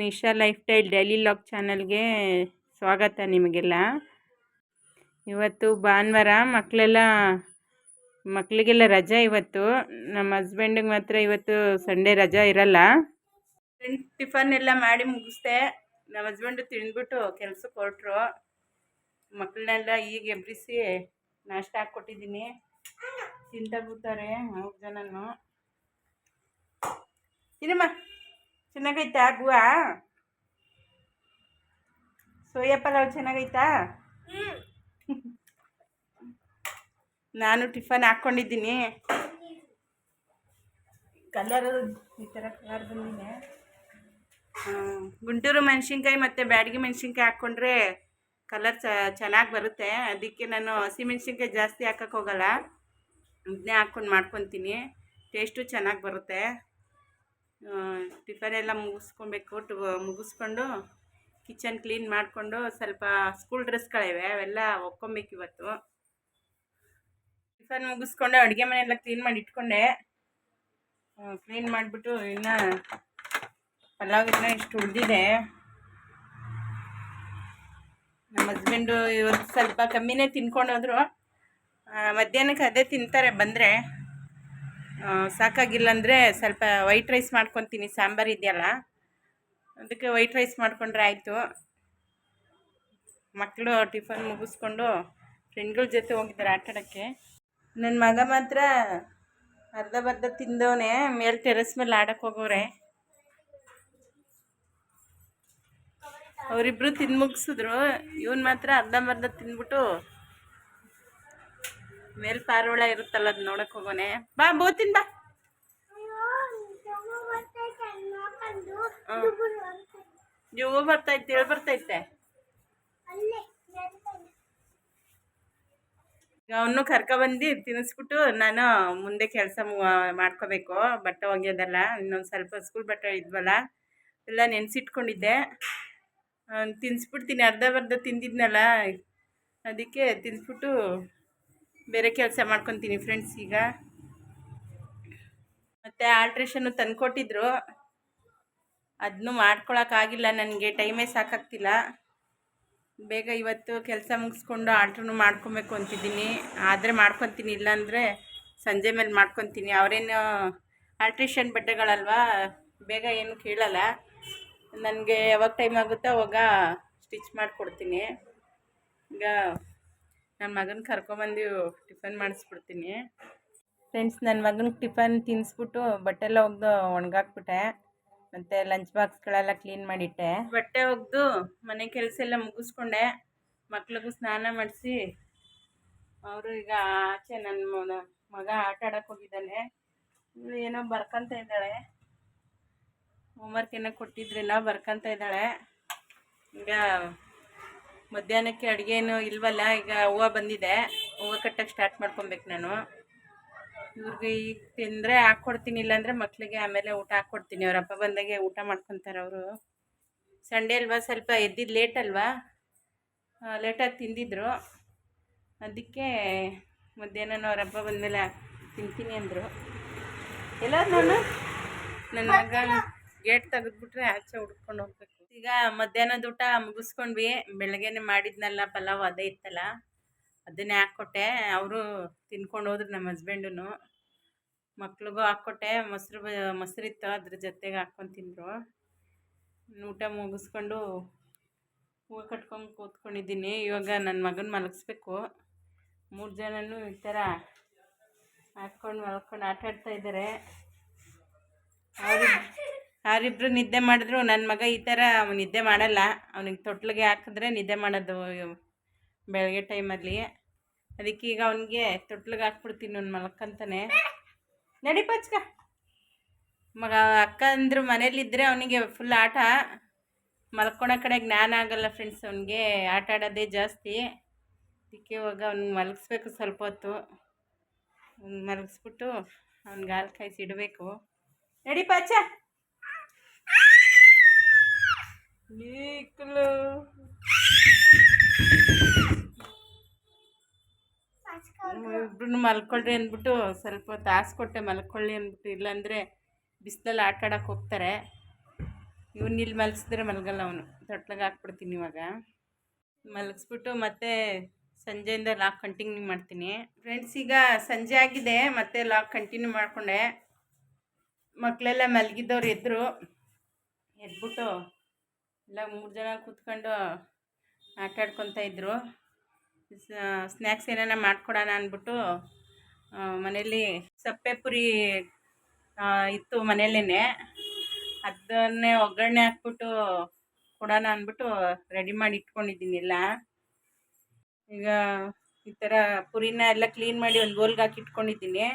Nisha life style daily log ಚಾನಲ್ಗೆ ಸ್ವಾಗತ ನಿಮಗೆಲ್ಲ. ಇವತ್ತು ಭಾನುವಾರ ಮಕ್ಕಳೆಲ್ಲ ಮಕ್ಕಳಿಗೆಲ್ಲ ರಜಾ ಇವತ್ತು. ನಮ್ಮ ಹಸ್ಬೆಂಡಿಗೆ ಮಾತ್ರ ಇವತ್ತು ಸಂಡೇ ರಜಾ ಇರಲ್ಲ. ಟಿಫನ್ ಎಲ್ಲ ಮಾಡಿ ಮುಗಿಸ್ದೆ. ನಮ್ಮ ಹಸ್ಬೆಂಡು ತಿಂದ್ಬಿಟ್ಟು ಕೆಲಸಕ್ಕೆ ಹೊರಟ್ರು. ಮಕ್ಕಳನ್ನೆಲ್ಲ ಈಗ ಎಬ್ಬಿಸಿ ನಾಷ್ಟ ಹಾಕ್ಕೊಟ್ಟಿದ್ದೀನಿ. ತಿಂತಾ ಕೂತಾರೆ, ಮೂರು ಜನನು. ತಿನ್ನಮ್ಮ. ಚೆನ್ನಾಗೈತಾ ಗುವ ಸೋಯಾ ಪಲಾವ್ ಚೆನ್ನಾಗೈತಾ? ನಾನು ಟಿಫನ್ ಹಾಕ್ಕೊಂಡಿದ್ದೀನಿ. ಕಲರ್ ಈ ಥರ ಕಲರ್ ಬಂದಿದೆ. ಗುಂಟೂರು ಮೆಣಸಿನ್ಕಾಯಿ ಮತ್ತು ಬ್ಯಾಡಗಿ ಮೆಣಸಿನ್ಕಾಯಿ ಹಾಕ್ಕೊಂಡ್ರೆ ಕಲರ್ ಚೆನ್ನಾಗಿ ಬರುತ್ತೆ. ಅದಕ್ಕೆ ನಾನು ಹಸಿ ಮೆಣಸಿನ್ಕಾಯಿ ಜಾಸ್ತಿ ಹಾಕೋಕ್ಕೋಗಲ್ಲ ಹೋಗಲ್ಲ. ಇದನ್ನೇ ಹಾಕ್ಕೊಂಡು ಮಾಡ್ಕೊತೀನಿ. ಟೇಸ್ಟು ಚೆನ್ನಾಗಿ ಬರುತ್ತೆ. ಟಿಫನ್ ಎಲ್ಲ ಮುಗಿಸ್ಕೊಬೇಕು ಮುಗಿಸ್ಕೊಂಡು ಕಿಚನ್ ಕ್ಲೀನ್ ಮಾಡಿಕೊಂಡು ಸ್ವಲ್ಪ ಸ್ಕೂಲ್ ಡ್ರೆಸ್ಗಳಿವೆ ಅವೆಲ್ಲ ಒಕ್ಕೊಬೇಕು ಇವತ್ತು. ಟಿಫನ್ ಮುಗಿಸ್ಕೊಂಡು ಅಡುಗೆ ಮನೆಯೆಲ್ಲ ಕ್ಲೀನ್ ಮಾಡಿ ಇಟ್ಕೊಂಡೆ. ಕ್ಲೀನ್ ಮಾಡಿಬಿಟ್ಟು ಇನ್ನು ಪಲಾವ್ ಇನ್ನ ಇಷ್ಟು ಉಳಿದಿದೆ. ನಮ್ಮ ಹಸ್ಬೆಂಡು ಇವತ್ತು ಸ್ವಲ್ಪ ಕಮ್ಮಿನೇ ತಿನ್ಕೊಂಡೋದ್ರು. ಮಧ್ಯಾಹ್ನಕ್ಕೆ ಅದೇ ತಿಂತಾರೆ ಬಂದರೆ. ಸಾಕಾಗಿಲ್ಲ ಅಂದರೆ ಸ್ವಲ್ಪ ವೈಟ್ ರೈಸ್ ಮಾಡ್ಕೊತೀನಿ. ಸಾಂಬಾರು ಇದೆಯಲ್ಲ, ಅದಕ್ಕೆ ವೈಟ್ ರೈಸ್ ಮಾಡಿಕೊಂಡ್ರೆ ಆಯಿತು. ಮಕ್ಕಳು ಟಿಫನ್ ಮುಗಿಸ್ಕೊಂಡು ಫ್ರೆಂಡ್ಗಳ ಜೊತೆ ಹೋಗಿದ್ದಾರೆ ಆಟಾಡೋಕ್ಕೆ. ನನ್ನ ಮಗ ಮಾತ್ರ ಅರ್ಧ ಬರ್ಧ ತಿಂದವನೇ, ಮೇಲೆ ಟೆರೆಸ್ ಮೇಲೆ ಆಡಕ್ಕೆ ಹೋಗೋರೆ. ಅವರಿಬ್ರು ತಿಂದು ಮುಗಿಸಿದ್ರು. ಇವನು ಮಾತ್ರ ಅರ್ಧಂಬರ್ಧ ತಿಂದ್ಬಿಟ್ಟು ಮೇಲ್ ಪಾರಿವಾಳ ಇರುತ್ತಲ್ಲ, ಅದು ನೋಡಕ್ ಹೋಗೋನೆ ಬಾ, ಬೋತಿನ್ ಬಾ. ಜೋ ಬರ್ತೈತೆ, ಹೇಳಿ, ಬರ್ತೈತೆ. ಅವನು ಕರ್ಕ ಕರ್ಕೊಬಂದು ತಿನ್ನಿಸ್ಬಿಟ್ಟು ನಾನು ಮುಂದೆ ಕೆಲಸ ಮಾಡ್ಕೋಬೇಕು, ಬಟ್ಟೆ ಒಗೆಯೋದಲ್ಲ. ಇನ್ನೊಂದು ಸ್ವಲ್ಪ ಸ್ಕೂಲ್ ಬಟ್ಟೆ ಇದ್ವಲ್ಲ, ಎಲ್ಲ ನೆನೆಸಿಟ್ಕೊಂಡಿದ್ದೆ. ತಿನ್ನಿಸ್ಬಿಡ್ತೀನಿ ಅರ್ಧ ಬರ್ಧ ತಿಂದಿದ್ನಲ್ಲ, ಅದಕ್ಕೆ ತಿನ್ನಿಸ್ಬಿಟ್ಟು ಬೇರೆ ಕೆಲಸ ಮಾಡ್ಕೊತೀನಿ ಫ್ರೆಂಡ್ಸ್ ಈಗ. ಮತ್ತು ಆಲ್ಟ್ರೇಷನ್ನು ತಂದ್ಕೊಟ್ಟಿದ್ರು. ಅದನ್ನು ಮಾಡ್ಕೊಳಕ್ಕಾಗಿಲ್ಲ ನನಗೆ ಟೈಮೇ ಸಾಕಾಗ್ತಿಲ್ಲ. ಬೇಗ ಇವತ್ತು ಕೆಲಸ ಮುಗಿಸ್ಕೊಂಡು ಆಲ್ಟ್ರೂ ಮಾಡ್ಕೊಬೇಕು ಅಂತಿದ್ದೀನಿ. ಆದರೆ ಮಾಡ್ಕೊತೀನಿ ಇಲ್ಲಾಂದರೆ ಸಂಜೆ ಮೇಲೆ ಮಾಡ್ಕೊತೀನಿ. ಅವರೇನು ಆಲ್ಟ್ರೇಷನ್ ಬಟ್ಟೆಗಳಲ್ವಾ? ಬೇಗ ಏನು ಕೇಳಲ್ಲ. ನನಗೆ ಯಾವಾಗ ಟೈಮ್ ಆಗುತ್ತೋ ಅವಾಗ ಸ್ಟಿಚ್ ಮಾಡಿಕೊಡ್ತೀನಿ. ಈಗ ನನ್ನ ಮಗನ ಕರ್ಕೊಂಬಂದು ಟಿಫನ್ ಮಾಡಿಸ್ಬಿಡ್ತೀನಿ. ಫ್ರೆಂಡ್ಸ್ ನನ್ನ ಮಗನಿಗೆ ಟಿಫನ್ ತಿನ್ನಿಸ್ಬಿಟ್ಟು ಬಟ್ಟೆಲ್ಲ ಒಗ್ದು ಒಣಗಾಕ್ಬಿಟ್ಟೆ. ಮತ್ತು ಲಂಚ್ ಬಾಕ್ಸ್ಗಳೆಲ್ಲ ಕ್ಲೀನ್ ಮಾಡಿಟ್ಟೆ. ಬಟ್ಟೆ ಒಗ್ದು ಮನೆ ಕೆಲಸ ಎಲ್ಲ ಮುಗಿಸ್ಕೊಂಡೆ. ಮಕ್ಳಿಗೂ ಸ್ನಾನ ಮಾಡಿಸಿ ಅವರು ಈಗ ಆಚೆ ನನ್ನ ಮಗ ಆಟ ಆಡೋಕೆ ಹೋಗಿದ್ದಾನೆ. ಇವಳು ಏನೋ ಬರ್ಕೊಂತ ಇದ್ದಾಳೆ. ಹೋಮ್ವರ್ಕ್ ಏನೋ ಕೊಟ್ಟಿದ್ರೇನೋ ಬರ್ಕೊಂತ ಇದ್ದಾಳೆ. ಈಗ ಮಧ್ಯಾಹ್ನಕ್ಕೆ ಅಡುಗೆ ಏನು ಇಲ್ವಲ್ಲ, ಈಗ ಹೂವ ಬಂದಿದೆ. ಹೂವ ಕಟ್ಟಕ್ಕೆ ಸ್ಟಾರ್ಟ್ ಮಾಡ್ಕೊಬೇಕು ನಾನು. ಇವ್ರಿಗೆ ಈಗ ತಿಂದರೆ ಹಾಕ್ಕೊಡ್ತೀನಿ ಇಲ್ಲಾಂದರೆ ಮಕ್ಕಳಿಗೆ ಆಮೇಲೆ ಊಟ ಹಾಕ್ಕೊಡ್ತೀನಿ ಅವ್ರ ಹಬ್ಬ ಬಂದಾಗೆ ಊಟ ಮಾಡ್ಕೊತಾರೆ ಅವರು. ಸಂಡೇ ಅಲ್ವಾ? ಸ್ವಲ್ಪ ಎದ್ದಿದ್ದು ಲೇಟ್ ಅಲ್ವಾ? ಲೇಟಾಗಿ ತಿಂದಿದ್ರು. ಅದಕ್ಕೆ ಮಧ್ಯಾಹ್ನ ಅವ್ರ ಹಬ್ಬ ಬಂದಮೇಲೆ ತಿಂತೀನಿ ಅಂದರು. ಎಲ್ಲ ನಾನು ನನ್ನ ಮಗ ಗೇಟ್ ತೆಗೆದ್ಬಿಟ್ರೆ ಆಚೆ ಹುಡ್ಕೊಂಡು ಹೋಗ್ಬೇಕು. ಈಗ ಮಧ್ಯಾಹ್ನದ ಊಟ ಮುಗಿಸ್ಕೊಂಡ್ವಿ. ಬೆಳಗ್ಗೆನೆ ಮಾಡಿದ್ನಲ್ಲ ಪಲಾವ್ ಅದೇ ಇತ್ತಲ್ಲ ಅದನ್ನೇ ಹಾಕ್ಕೊಟ್ಟೆ. ಅವರು ತಿನ್ಕೊಂಡು ಹೋದ್ರು ನಮ್ಮ ಹಸ್ಬೆಂಡು ಮಕ್ಳಿಗೂ ಹಾಕ್ಕೊಟ್ಟೆ. ಮೊಸರು ಮೊಸರಿತ್ತು ಅದ್ರ ಜೊತೆಗೆ ಹಾಕ್ಕೊಂಡು ತಿಂದರು. ಊಟ ಮುಗಿಸ್ಕೊಂಡು ಹೂವು ಕಟ್ಕೊಂಡು ಕೂತ್ಕೊಂಡಿದ್ದೀನಿ. ಇವಾಗ ನನ್ನ ಮಗನ ಮಲಗಿಸ್ಬೇಕು. ಮೂರು ಜನನೂ ಈ ಥರ ಹಾಕ್ಕೊಂಡು ಮಲ್ಕೊಂಡು ಆಟ ಆಡ್ತಾ ಇದ್ದಾರೆ ಅವ್ರಿಬ್ರು ಅವರಿಬ್ರು ನಿದ್ದೆ ಮಾಡಿದ್ರು ನನ್ನ ಮಗ ಈ ಥರ ಅವ್ನು ನಿದ್ದೆ ಮಾಡಲ್ಲ. ಅವನಿಗೆ ತೊಟ್ಲಿಗೆ ಹಾಕಿದ್ರೆ ನಿದ್ದೆ ಮಾಡೋದು ಬೆಳಗ್ಗೆ ಟೈಮಲ್ಲಿ ಅದಕ್ಕೆ ಈಗ ಅವನಿಗೆ ತೊಟ್ಲಿಗೆ ಹಾಕ್ಬಿಡ್ತೀನಿ ಅವ್ನು ಮಲ್ಕಂತಾನೆ. ನಡಿ ಪಚ್ಕ. ಮಗ ಅಕ್ಕ ಅಂದ್ರೆ ಮನೇಲಿದ್ದರೆ ಅವನಿಗೆ ಫುಲ್ ಆಟ. ಮಲ್ಕೊಳೋ ಕಡೆ ಜ್ಞಾನ ಆಗಲ್ಲ ಫ್ರೆಂಡ್ಸ್ ಅವನಿಗೆ. ಆಟ ಆಡೋದೇ ಜಾಸ್ತಿ. ಅದಕ್ಕೆ ಇವಾಗ ಅವ್ನಿಗೆ ಮಲಗಿಸ್ಬೇಕು ಸ್ವಲ್ಪ ಹೊತ್ತು. ಮಲಗಿಸ್ಬಿಟ್ಟು ಅವ್ನಿಗೆ ಹಾಲು ಕಾಯಿಸಿ ಇಡಬೇಕು. ನಡಿ ನೀಕ್ಲು ಇಬ್ರು ಮಲ್ಕೊಳ್ರಿ ಅಂದ್ಬಿಟ್ಟು ಸ್ವಲ್ಪ ಹೊತ್ತು ಹಾಸ್ಕೊಟ್ಟೆ ಮಲ್ಕೊಳ್ಳಿ ಅಂದ್ಬಿಟ್ಟು ಇಲ್ಲಾಂದರೆ ಬಿಸಿಲಲ್ಲಿ ಆಟ ಹೋಗ್ತಾರೆ. ಇವ್ನು ಇಲ್ಲಿ ಮಲ್ಸಿದ್ರೆ ಮಲಗಲ್ಲ ಅವನು. ತೊಟ್ಲಾಗ ಹಾಕ್ಬಿಡ್ತೀನಿ ಇವಾಗ. ಮಲಗಿಸ್ಬಿಟ್ಟು ಮತ್ತೆ ಸಂಜೆಯಿಂದ ಲಾಕ್ ಕಂಟಿನ್ಯೂ ಮಾಡ್ತೀನಿ. ಫ್ರೆಂಡ್ಸ್ ಈಗ ಸಂಜೆ ಆಗಿದೆ ಮತ್ತೆ ಲಾಕ್ ಕಂಟಿನ್ಯೂ ಮಾಡಿಕೊಂಡೆ. ಮಕ್ಕಳೆಲ್ಲ ಮಲಗಿದ್ದವ್ರು ಎದ್ರು. ಎದ್ಬಿಟ್ಟು ಎಲ್ಲ ಮೂರು ಜನ ಕೂತ್ಕೊಂಡು ಆಟಾಡ್ಕೊತ ಇದ್ದರು ಸ್ನ್ಯಾಕ್ಸ್ ಏನಾರ ಮಾಡ್ಕೊಡೋಣ ಅಂದ್ಬಿಟ್ಟು ಮನೇಲಿ ಸಪ್ಪೆ ಪುರಿ ಇತ್ತು ಮನೇಲೇ ಅದನ್ನೇ ಒಗ್ಗರಣೆ ಹಾಕ್ಬಿಟ್ಟು ಕೊಡೋಣ ಅಂದ್ಬಿಟ್ಟು ರೆಡಿ ಮಾಡಿ ಇಟ್ಕೊಂಡಿದ್ದೀನಿ ಎಲ್ಲ. ಈಗ ಈ ಥರ ಪುರಿನ ಎಲ್ಲ ಕ್ಲೀನ್ ಮಾಡಿ ಒಂದು ಗೋಲ್ಗೆ ಹಾಕಿ ಇಟ್ಕೊಂಡಿದ್ದೀನಿ.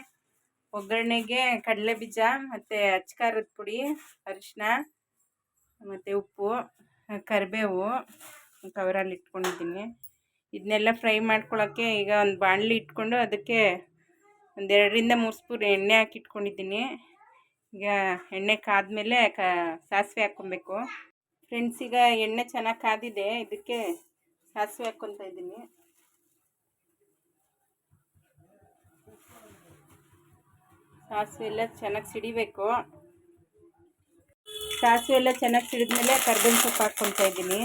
ಒಗ್ಗರಣೆಗೆ ಕಡಲೆ ಬೀಜ ಮತ್ತು ಅಚ್ಕಾರದ ಪುಡಿ ಅರಿಶಿನ ಮತ್ತು ಉಪ್ಪು ಕರಿಬೇವು ಕವರಲ್ಲಿ ಇಟ್ಕೊಂಡಿದ್ದೀನಿ. ಇದನ್ನೆಲ್ಲ ಫ್ರೈ ಮಾಡ್ಕೊಳ್ಳೋಕ್ಕೆ ಈಗ ಒಂದು ಬಾಣಲಿ ಇಟ್ಕೊಂಡು ಅದಕ್ಕೆ ಒಂದೆರಡರಿಂದ ಮೂರು ಸ್ಪೂನ್ ಎಣ್ಣೆ ಹಾಕಿ ಇಟ್ಕೊಂಡಿದ್ದೀನಿ. ಈಗ ಎಣ್ಣೆ ಕಾದ್ಮೇಲೆ ಕ, ಸಾಸಿವೆ ಹಾಕ್ಕೊಬೇಕು. ಫ್ರೆಂಡ್ಸ್ ಈಗ ಎಣ್ಣೆ ಚೆನ್ನಾಗಿ ಕಾದಿದೆ, ಇದಕ್ಕೆ ಸಾಸಿವೆ ಹಾಕ್ಕೊತಾ ಇದ್ದೀನಿ. ಸಾಸಿವೆ ಎಲ್ಲ ಚೆನ್ನಾಗಿ ಸಿಡಿಬೇಕು. ಸಾಸಿವೆ ಎಲ್ಲ ಚೆನ್ನಾಗಿ ಸಿಡಿದ್ಮೇಲೆ ಕರ್ಬೇವಿನ ಸೊಪ್ಪು ಹಾಕ್ಕೊತಾ ಇದ್ದೀನಿ.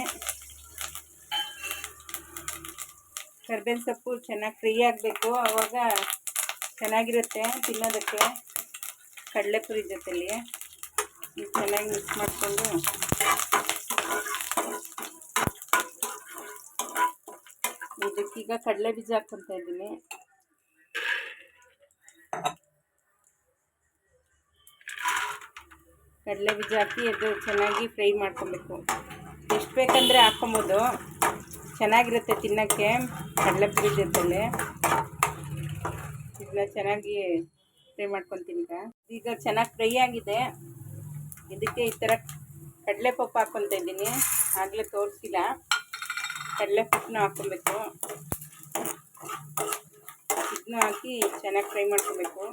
ಕರ್ಬೇವಿನ ಸೊಪ್ಪು ಚೆನ್ನಾಗಿ ಫ್ರೀ ಆಗಬೇಕು. ಆವಾಗ ಚೆನ್ನಾಗಿರುತ್ತೆ ತಿನ್ನೋದಕ್ಕೆ. ಕಡಲೆಪುರಿ ಜೊತೆಲಿ. ಚೆನ್ನಾಗಿ ಮಿಕ್ಸ್ ಮಾಡಿಕೊಂಡು. ಇದಕ್ಕೀಗ ಕಡಲೆ ಬೀಜ ಹಾಕ್ಕೊತಾ ಇದ್ದೀನಿ. ಕಡಲೆ ಬೀಜ ಹಾಕಿ ಅದು ಚೆನ್ನಾಗಿ ಫ್ರೈ ಮಾಡ್ಕೊಬೇಕು. ಎಷ್ಟು ಬೇಕಂದರೆ ಹಾಕ್ಕೊಬೋದು ಚೆನ್ನಾಗಿರುತ್ತೆ ತಿನ್ನೋಕ್ಕೆ, ಕಡಲೆ ಬೀಜದಲ್ಲಿ ಇದನ್ನ ಚೆನ್ನಾಗಿ ಫ್ರೈ ಮಾಡ್ಕೊತೀನಿ ಈಗ ಈಗ ಚೆನ್ನಾಗಿ ಫ್ರೈ ಆಗಿದೆ. ಇದಕ್ಕೆ ಈ ಥರ ಕಡಲೆ ಪಪ್ಪು ಹಾಕ್ಕೊತಾ ಇದ್ದೀನಿ. ಆಗಲೇ ತೋರಿಸಿಲ್ಲ. ಕಡಲೆ ಪಪ್ಪನ್ನು ಹಾಕ್ಕೊಬೇಕು ಇದನ್ನು ಹಾಕಿ ಚೆನ್ನಾಗಿ ಫ್ರೈ ಮಾಡ್ಕೊಬೇಕು.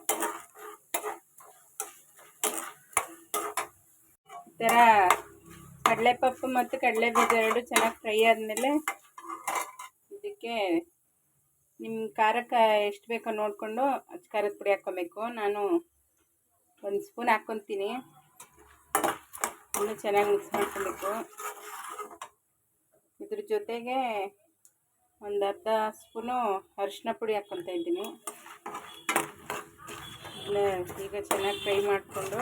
ಥರ ಕಡಲೆಪಪ್ಪು ಮತ್ತು ಕಡಲೆ ಬೀಜ ಎರಡು ಚೆನ್ನಾಗಿ ಫ್ರೈ ಆದಮೇಲೆ ಇದಕ್ಕೆ ನಿಮ್ಮ ಖಾರಕ್ಕೆ ಎಷ್ಟು ಬೇಕೋ ನೋಡಿಕೊಂಡು ಅಚ್ಚ ಖಾರದ ಪುಡಿ ಹಾಕ್ಕೊಬೇಕು ನಾನು ಒಂದು ಸ್ಪೂನ್ ಹಾಕ್ಕೊತೀನಿ ಇನ್ನೂ ಚೆನ್ನಾಗಿ ಮಿಕ್ಸ್ ಮಾಡ್ಕೊಬೇಕು. ಇದ್ರ ಜೊತೆಗೆ ಒಂದು ಅರ್ಧ ಸ್ಪೂನು ಅರಿಶಿನ ಪುಡಿ ಹಾಕ್ಕೊತ ಇದ್ದೀನಿ. ಈಗ ಚೆನ್ನಾಗಿ ಫ್ರೈ ಮಾಡಿಕೊಂಡು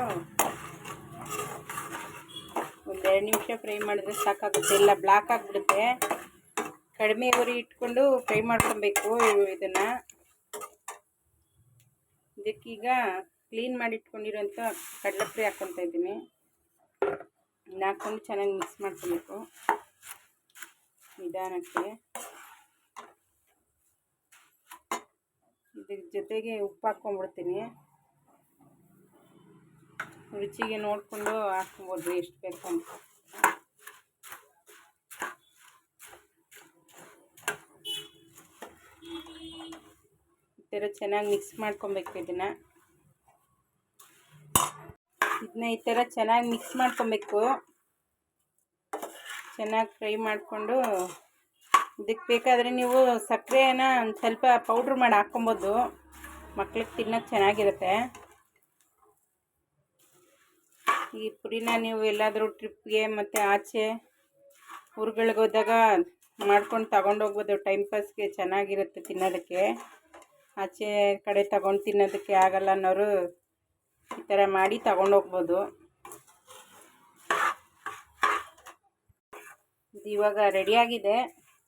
ಒಂದು ಎರಡು ನಿಮಿಷ ಫ್ರೈ ಮಾಡಿದ್ರೆ ಸಾಕಾಗುತ್ತೆ ಎಲ್ಲ ಬ್ಲಾಕ್ ಆಗಿಬಿಡುತ್ತೆ. ಕಡಿಮೆ ಉರಿ ಇಟ್ಕೊಂಡು ಫ್ರೈ ಮಾಡ್ಕೊಬೇಕು ಇದನ್ನು. ಇದಕ್ಕೀಗ ಕ್ಲೀನ್ ಮಾಡಿ ಇಟ್ಕೊಂಡಿರೋಂಥ ಕಡಲೆಪುರಿ ಹಾಕ್ಕೊತಾ ಇದ್ದೀನಿ. ಇನ್ನು ಹಾಕ್ಕೊಂಡು ಚೆನ್ನಾಗಿ ಮಿಕ್ಸ್ ಮಾಡ್ಕೊಬೇಕು. ನಿಧಾನಕ್ಕೆ. ಇದ್ರ ಜೊತೆಗೆ ಉಪ್ಪು ಹಾಕ್ಕೊಂಡ್ಬಿಡ್ತೀನಿ ರುಚಿಗೆ ನೋಡಿಕೊಂಡು ಹಾಕ್ಬೋದು ಎಷ್ಟು ಬೇಕಂತ ಈ ಥರ ಚೆನ್ನಾಗಿ ಮಿಕ್ಸ್ ಮಾಡ್ಕೊಬೇಕು ಇದನ್ನು. ಇದನ್ನ ಈ ಥರ ಚೆನ್ನಾಗಿ ಮಿಕ್ಸ್ ಮಾಡ್ಕೊಬೇಕು. ಚೆನ್ನಾಗಿ ಫ್ರೈ ಮಾಡಿಕೊಂಡು ಇದಕ್ಕೆ ಬೇಕಾದರೆ ನೀವು ಸಕ್ಕರೆನ ಒಂದು ಸ್ವಲ್ಪ ಪೌಡ್ರ್ ಮಾಡಿ ಹಾಕ್ಕೊಬೋದು. ಮಕ್ಳಿಗೆ ತಿನ್ನೋಕ್ಕೆ ಚೆನ್ನಾಗಿರುತ್ತೆ. ಈ ಪುಡಿನ ನೀವು ಎಲ್ಲಾದರೂ ಟ್ರಿಪ್ಗೆ ಮತ್ತು ಆಚೆ ಊರುಗಳಿಗೆ ಹೋದಾಗ ಮಾಡ್ಕೊಂಡು ತಗೊಂಡು ಹೋಗ್ಬೋದು. ಟೈಮ್ ಪಾಸ್ಗೆ ಚೆನ್ನಾಗಿರುತ್ತೆ ತಿನ್ನೋದಕ್ಕೆ. ಆಚೆ ಕಡೆ ತಗೊಂಡು ತಿನ್ನೋದಕ್ಕೆ ಆಗಲ್ಲ ಅನ್ನೋರು ಈ ಥರ ಮಾಡಿ ತಗೊಂಡು ಹೋಗ್ಬೋದು. ಇದು ಇವಾಗ ರೆಡಿಯಾಗಿದೆ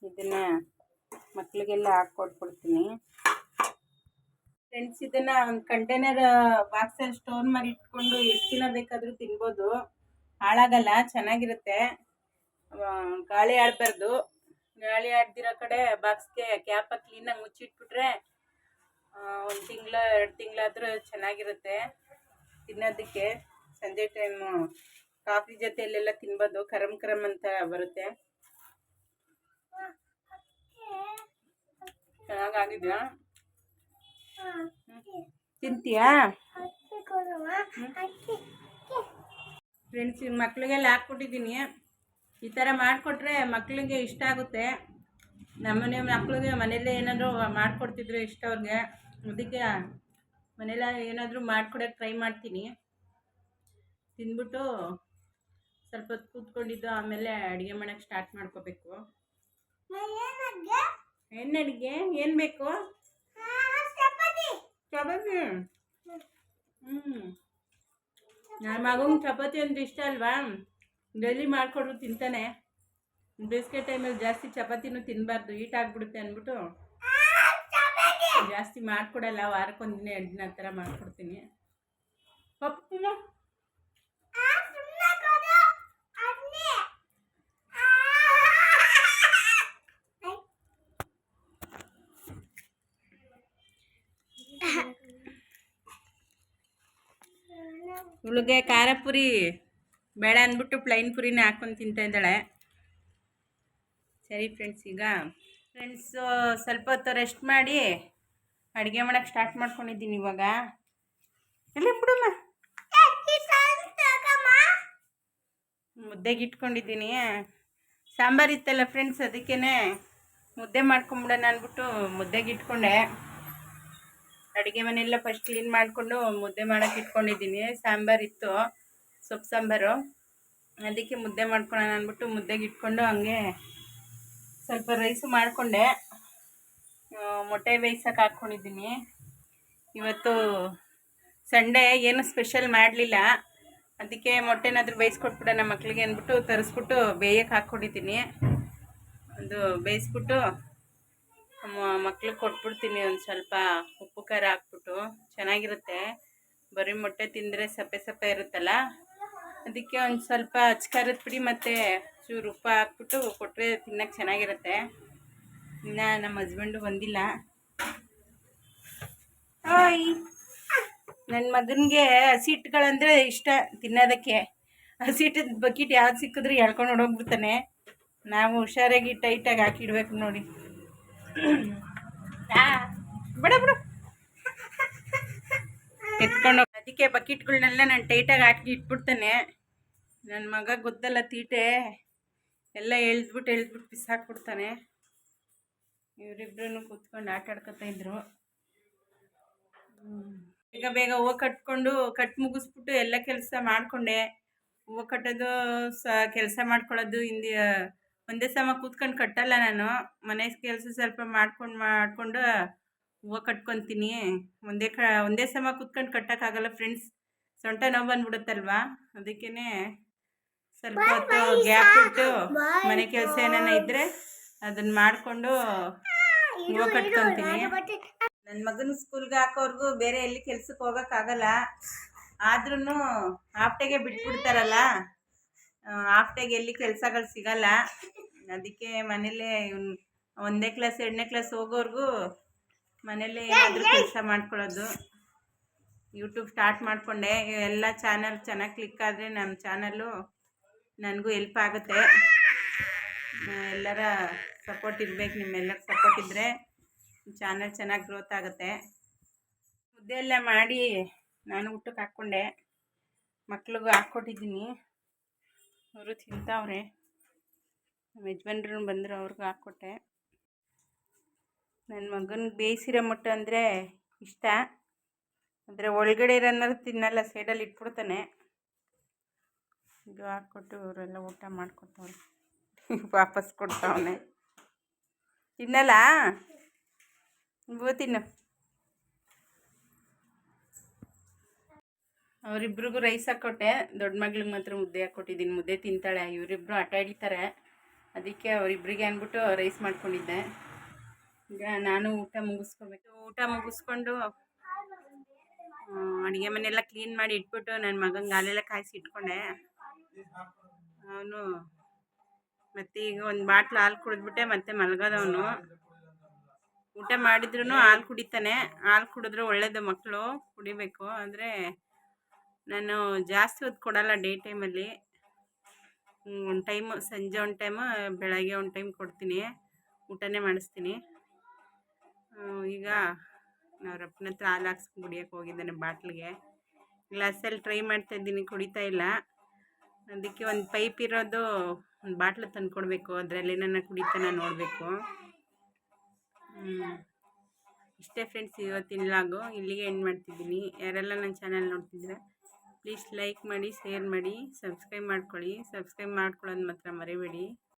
ಇದನ್ನು ಮಕ್ಕಳಿಗೆಲ್ಲ ಹಾಕ್ಕೊಟ್ಬಿಡ್ತೀನಿ. ಫ್ರೆಂಡ್ಸ್ ಇದನ್ನ ಒಂದು ಕಂಟೈನರ್ ಬಾಕ್ಸಲ್ಲಿ ಸ್ಟೋರ್ ಮಾಡಿ ಇಟ್ಕೊಂಡು ಎಷ್ಟು ದಿನ ಬೇಕಾದರೂ ತಿನ್ಬೋದು. ಹಾಳಾಗಲ್ಲ, ಚೆನ್ನಾಗಿರುತ್ತೆ. ಗಾಳಿ ಆಡಬಾರ್ದು. ಗಾಳಿ ಆಡ್ದಿರೋ ಕಡೆ ಬಾಕ್ಸ್ಗೆ ಕ್ಯಾಪ ಕ್ಲೀನಾಗಿ ಮುಚ್ಚಿಟ್ಬಿಟ್ರೆ ಒಂದು ತಿಂಗಳ, ಎರಡು ತಿಂಗಳಾದರೂ ಚೆನ್ನಾಗಿರುತ್ತೆ ತಿನ್ನೋದಕ್ಕೆ. ಸಂಜೆ ಟೈಮು ಕಾಫಿ ಜೊತೆಯಲ್ಲೆಲ್ಲ ತಿನ್ಬೋದು. ಕರಮ್ ಕರಮ್ ಅಂತ ಬರುತ್ತೆ. ಚೆನ್ನಾಗಾಗಿದ್ಯಾ? ತಿಂತೀಯಾ? ಫ್ರೆಂಡ್ಸ್ ಮಕ್ಳಿಗೆಲ್ಲ ಹಾಕ್ಕೊಟ್ಟಿದ್ದೀನಿ ಈ ಥರ ಮಾಡಿಕೊಟ್ರೆ ಮಕ್ಕಳಿಗೆ ಇಷ್ಟ ಆಗುತ್ತೆ. ನಮ್ಮನೆ ಮಕ್ಕಳಿಗೆ ಮನೇಲೇ ಏನಾದರೂ ಮಾಡಿಕೊಡ್ತಿದ್ರು ಇಷ್ಟ ಅವ್ರಿಗೆ. ಅದಕ್ಕೆ ಮನೆಯಲ್ಲ ಏನಾದರೂ ಮಾಡಿಕೊಡೋಕ್ಕೆ ಟ್ರೈ ಮಾಡ್ತೀನಿ. ತಿಂದ್ಬಿಟ್ಟು ಸ್ವಲ್ಪ ಹೊತ್ತು ಕೂತ್ಕೊಂಡಿದ್ದು ಆಮೇಲೆ ಅಡುಗೆ ಮಾಡೋಕ್ಕೆ ಸ್ಟಾರ್ಟ್ ಮಾಡ್ಕೋಬೇಕು. ಏನು ಅಡುಗೆ? ಏನು ಬೇಕು? ಚಪಾತಿ? ಹ್ಞೂ ನನ್ನ ಮಗಂಗೆ ಚಪಾತಿ ಅಂದ್ರೆ ಇಷ್ಟ ಅಲ್ವಾ? ಡೈಲಿ ಮಾಡಿಕೊಡ್ರು ತಿಂತಾನೆ. ಬೇಸಿಗೆ ಟೈಮಲ್ಲಿ ಜಾಸ್ತಿ ಚಪಾತಿನೂ ತಿನ್ನಬಾರ್ದು ಹೀಟ್ ಆಗಿಬಿಡುತ್ತೆ ಅಂದ್ಬಿಟ್ಟು ಜಾಸ್ತಿ ಮಾಡಿಕೊಡಲ್ಲ. ವಾರಕ್ಕೊಂದಿನ ಎರಡು ದಿನ ಆ ಥರ ಮಾಡಿಕೊಡ್ತೀನಿ. ಪಪ್ಪು. ಇವಳಿಗೆ ಖಾರ ಪುರಿ ಬೇಡ ಅಂದ್ಬಿಟ್ಟು ಪ್ಲೈನ್ ಪುರಿನೇ ಹಾಕ್ಕೊಂಡು ತಿಂತಾ ಇದ್ದಾಳೆ. ಸರಿ ಫ್ರೆಂಡ್ಸ್ ಈಗ ಫ್ರೆಂಡ್ಸು ಸ್ವಲ್ಪ ಹೊತ್ತು ರೆಸ್ಟ್ ಮಾಡಿ ಅಡುಗೆ ಮಾಡೋಕ್ಕೆ ಸ್ಟಾರ್ಟ್ ಮಾಡ್ಕೊಂಡಿದ್ದೀನಿ ಇವಾಗ. ಎಲ್ಲ ಬಿಡಮ್ಮ? ಮುದ್ದೆಗೆ ಇಟ್ಕೊಂಡಿದ್ದೀನಿ. ಸಾಂಬಾರು ಇತ್ತಲ್ಲ ಫ್ರೆಂಡ್ಸ್ ಅದಕ್ಕೇ ಮುದ್ದೆ ಮಾಡ್ಕೊಂಬಿಡೋಣ ಅಂದ್ಬಿಟ್ಟು ಮುದ್ದೆಗೆ ಇಟ್ಕೊಂಡೆ. ಅಡುಗೆ ಮನೆಯೆಲ್ಲ ಫಸ್ಟ್ ಕ್ಲೀನ್ ಮಾಡಿಕೊಂಡು ಮುದ್ದೆ ಮಾಡೋಕೆ ಇಟ್ಕೊಂಡಿದ್ದೀನಿ. ಸಾಂಬಾರು ಇತ್ತು, ಸೊಪ್ಪು ಸಾಂಬಾರು. ಅದಕ್ಕೆ ಮುದ್ದೆ ಮಾಡ್ಕೊಳ್ಳೋಣ ಅಂದ್ಬಿಟ್ಟು ಮುದ್ದೆಗೆ ಇಟ್ಕೊಂಡು ಹಂಗೆ ಸ್ವಲ್ಪ ರೈಸು ಮಾಡಿಕೊಂಡೆ. ಮೊಟ್ಟೆ ಬೇಯಿಸೋಕೆ ಹಾಕ್ಕೊಂಡಿದ್ದೀನಿ ಇವತ್ತು ಸಂಡೇ ಏನು ಸ್ಪೆಷಲ್ ಮಾಡಲಿಲ್ಲ. ಅದಕ್ಕೆ ಮೊಟ್ಟೆನಾದರೂ ಬೇಯಿಸ್ಕೊಟ್ಬಿಡೋಣ ಮಕ್ಕಳಿಗೆ ಅಂದ್ಬಿಟ್ಟು ತರಿಸ್ಬಿಟ್ಟು ಬೇಯಕ್ಕೆ ಹಾಕ್ಕೊಂಡಿದ್ದೀನಿ ಅದು ಬೇಯಿಸ್ಬಿಟ್ಟು ಮಕ್ಳಿಗೆ ಕೊಟ್ಬಿಡ್ತೀನಿ ಒಂದು ಸ್ವಲ್ಪ ಉಪ್ಪು, ಖಾರ ಹಾಕ್ಬಿಟ್ಟು. ಚೆನ್ನಾಗಿರುತ್ತೆ. ಬರೀ ಮೊಟ್ಟೆ ತಿಂದರೆ ಸಪ್ಪೆ ಸಪ್ಪೆ ಇರುತ್ತಲ್ಲ? ಅದಕ್ಕೆ ಒಂದು ಸ್ವಲ್ಪ ಅಚ್ಕಾರದ ಪುಡಿ ಮತ್ತು ಚೂರು ಉಪ್ಪು ಹಾಕ್ಬಿಟ್ಟು ಕೊಟ್ಟರೆ ತಿನ್ನೋಕ್ಕೆ ಚೆನ್ನಾಗಿರುತ್ತೆ. ಇನ್ನು ನಮ್ಮ ಹಸ್ಬೆಂಡು ಬಂದಿಲ್ಲ. ಹಾಯ್. ನನ್ನ ಮಗನಿಗೆ ಹಸಿಟ್ಟುಗಳಂದರೆ ಇಷ್ಟ ತಿನ್ನೋದಕ್ಕೆ. ಹಸಿಟ್ಟದ ಬಕೆಟ್ ಯಾವ್ದು ಸಿಕ್ಕಿದ್ರೆ ಎಳ್ಕೊಂಡು ಹೊಡೋಗ್ಬಿಡ್ತಾನೆ ನಾವು ಹುಷಾರಾಗಿ ಟೈಟಾಗಿ ಹಾಕಿಡ್ಬೇಕು ನೋಡಿ. ಬಿಡ, ಬಿಡು. ಎತ್ಕೊಂಡು ಅದಕ್ಕೆ ಬಕೆಟ್ಗಳನ್ನೆಲ್ಲ ನಾನು ಟೈಟಾಗಿ ಹಾಕಿ ಇಟ್ಬಿಡ್ತೇನೆ. ನನ್ನ ಮಗ ಗೊತ್ತಲ್ಲ ತೀಟೆ ಎಲ್ಲ ಎಳ್ದ್ಬಿಟ್ಟು ಎಳ್ದ್ಬಿಟ್ಟು ಬಿಸಾಕ್ಬಿಡ್ತಾನೆ. ಇವರಿಬ್ರು ಕೂತ್ಕೊಂಡು ಆಟ ಆಡ್ಕೊತಾ ಇದ್ರು. ಬೇಗ ಬೇಗ ಹೂವು ಕಟ್ಕೊಂಡು, ಕಟ್ ಮುಗಿಸ್ಬಿಟ್ಟು ಎಲ್ಲ ಕೆಲಸ ಮಾಡಿಕೊಂಡೆ. ಹೂವು ಕಟ್ಟೋದು ಸ, ಕೆಲಸ ಮಾಡ್ಕೊಳ್ಳೋದು ಹಿಂದಿ ಒಂದೇ ಸಮ ಕೂತ್ಕೊಂಡು ಕಟ್ಟಲ್ಲ ನಾನು. ಮನೆ ಕೆಲಸ ಸ್ವಲ್ಪ ಮಾಡ್ಕೊಂಡು ಮಾಡಿಕೊಂಡು ಹೂವು ಕಟ್ಕೊತೀನಿ. ಒಂದೇ ಕ ಒಂದೇ ಸಮ ಕೂತ್ಕೊಂಡು ಕಟ್ಟೋಕ್ಕಾಗಲ್ಲ ಫ್ರೆಂಡ್ಸ್ ಸೊಂಟ ನೋವು ಬಂದ್ಬಿಡುತ್ತಲ್ವಾ? ಅದಕ್ಕೇ ಸ್ವಲ್ಪ ಹೊತ್ತು ಗ್ಯಾಪ್ ಇಟ್ಟು ಮನೆ ಕೆಲಸ ಏನಾನ ಇದ್ದರೆ ಅದನ್ನ ಮಾಡಿಕೊಂಡು ಹೂವು ಕಟ್ಕೊತೀನಿ. ನನ್ನ ಮಗನ ಸ್ಕೂಲ್ಗೆ ಹಾಕೋರ್ಗು ಬೇರೆ ಎಲ್ಲಿ ಕೆಲ್ಸಕ್ಕೆ ಹೋಗೋಕ್ಕಾಗಲ್ಲ. ಆದ್ರೂ ಹಾಫ್ಟೆಗೆ ಬಿಟ್ಬಿಡ್ತಾರಲ್ಲ. ಹಾಫ್ ಡೇಗೆ ಎಲ್ಲಿ ಕೆಲಸಗಳು ಸಿಗಲ್ಲ. ಅದಕ್ಕೆ ಮನೇಲೇ ಒಂದೇ ಒಂದನೇ ಕ್ಲಾಸ್ ಎರಡನೇ ಕ್ಲಾಸ್ ಹೋಗೋರ್ಗು ಮನೇಲೇ ಏನಾದರೂ ಕೆಲಸ ಮಾಡ್ಕೊಳ್ಳೋದು. ಯೂಟ್ಯೂಬ್ ಸ್ಟಾರ್ಟ್ ಮಾಡಿಕೊಂಡೆ. ಎಲ್ಲ ಚಾನಲ್ ಚೆನ್ನಾಗಿ ಕ್ಲಿಕ್ ಆದರೆ ನಮ್ಮ ಚಾನಲ್ಲು ನನಗೂ ಹೆಲ್ಪ್ ಆಗುತ್ತೆ. ಎಲ್ಲರ ಸಪೋರ್ಟ್ ಇರ್ಬೇಕು ನಿಮ್ಮೆಲ್ಲರ ಸಪೋರ್ಟ್ ಇದ್ದರೆ ಚಾನಲ್ ಚೆನ್ನಾಗಿ ಗ್ರೋತ್ ಆಗುತ್ತೆ. ಮುದ್ದೆ ಎಲ್ಲ ಮಾಡಿ ನಾನು ಊಟಕ್ಕೆ ಹಾಕ್ಕೊಂಡೆ. ಮಕ್ಳಿಗೂ ಹಾಕ್ಕೊಟ್ಟಿದ್ದೀನಿ. ಅವರು ತಿಂತಾವ್ರೆ. ನಮ್ಮ ಯಜಮಾನ್ರು ಬಂದರು ಅವ್ರಿಗೆ ಹಾಕ್ಕೊಟ್ಟೆ ನನ್ನ ಮಗನಿಗೆ ಬೇಯಿಸಿರೋ ಮೊಟ್ಟೆ ಅಂದರೆ ಇಷ್ಟ. ಅಂದರೆ ಒಳಗಡೆ ಇರೋನಾರು ತಿನ್ನಲ್ಲ ಸೈಡಲ್ಲಿ ಇಟ್ಬಿಡ್ತಾನೆ. ಇದು ಹಾಕ್ಕೊಟ್ಟು ಅವರೆಲ್ಲ ಊಟ ಮಾಡ್ಕೊತವ್ರೆ ವಾಪಸ್ ಕೊಡ್ತಾವನೆ. ತಿನ್ನಲ್ಲ? ತಿನ್ನು. ಅವರಿಬ್ರಿಗೂ ರೈಸ್ ಹಾಕ್ಕೊಟ್ಟೆ. ದೊಡ್ಡ ಮಗ್ಳಿಗೆ ಮಾತ್ರ ಮುದ್ದೆ ಹಾಕ್ಕೊಟ್ಟಿದ್ದೀನಿ ಮುದ್ದೆ ತಿಂತಾಳೆ. ಇವರಿಬ್ರು ಆಟ ಆಡಿತಾರೆ. ಅದಕ್ಕೆ ಅವರಿಬ್ರಿಗೆ ಅಂದ್ಬಿಟ್ಟು ರೈಸ್ ಮಾಡ್ಕೊಂಡಿದ್ದೆ. ಈಗ ನಾನು ಊಟ ಮುಗಿಸ್ಕೊಬೇಕು. ಊಟ ಮುಗಿಸ್ಕೊಂಡು ಅಡುಗೆ ಮನೆಯೆಲ್ಲ ಕ್ಲೀನ್ ಮಾಡಿ ಇಟ್ಬಿಟ್ಟು ನನ್ನ ಮಗಂಗೆ ಹಾಲೆಲ್ಲ ಕಾಯಿಸಿ ಇಟ್ಕೊಂಡೆ. ಅವನು ಮತ್ತೆ ಈಗ ಒಂದು ಬಾಟ್ಲು ಹಾಲು ಕುಡಿದ್ಬಿಟ್ಟೆ, ಮತ್ತೆ ಮಲಗೋದವನು. ಊಟ ಮಾಡಿದ್ರು ಹಾಲು ಕುಡಿತಾನೆ. ಹಾಲು ಕುಡಿದ್ರೆ ಒಳ್ಳೇದು ಮಕ್ಕಳು ಕುಡಿಬೇಕು. ಆದರೆ ನಾನು ಜಾಸ್ತಿ ಹೊತ್ತು ಕೊಡಲ್ಲ ಡೇ ಟೈಮಲ್ಲಿ. ಒಂದು ಟೈಮು, ಸಂಜೆ ಒಂದು ಟೈಮು, ಬೆಳಗ್ಗೆ ಒಂದು ಟೈಮ್ ಕೊಡ್ತೀನಿ. ಊಟನೇ ಮಾಡಿಸ್ತೀನಿ. ಈಗ ನಾವು ರಪ್ಪನ ಹತ್ರ ಹಾಲು ಹಾಕ್ಸ್ಕೊಂಡು ಕುಡಿಯೋಕೆ ಹೋಗಿದ್ದಾನೆ ಬಾಟ್ಲಿಗೆ. ಗ್ಲಾಸಲ್ಲಿ ಟ್ರೈ ಮಾಡ್ತಾ ಇದ್ದೀನಿ, ಕುಡಿತಾ ಇಲ್ಲ. ಅದಕ್ಕೆ ಒಂದು ಪೈಪ್ ಇರೋದು ಒಂದು ಬಾಟ್ಲು ತಂದು ಕೊಡಬೇಕು. ಅದರಲ್ಲಿ ನನ್ನ ಕುಡಿತಾನ ನೋಡಬೇಕು. ಇಷ್ಟೇ ಫ್ರೆಂಡ್ಸ್ ಇವತ್ತಿನ ಲಾಗು ಇಲ್ಲಿಗೆ ಎಂಡ್ ಮಾಡ್ತಿದ್ದೀನಿ. ಯಾರೆಲ್ಲ ನನ್ನ ಚಾನಲ್ ನೋಡ್ತಿದ್ರೆ ಪ್ಲೀಸ್ ಲೈಕ್ ಮಾಡಿ ಶೇರ್ ಮಾಡಿ ಸಬ್ಸ್ಕ್ರೈಬ್ ಮಾಡ್ಕೊಳ್ಳಿ. ಸಬ್ಸ್ಕ್ರೈಬ್ ಮಾಡ್ಕೊಳ್ಳೋದು ಮಾತ್ರ ಮರಿಬೇಡಿ.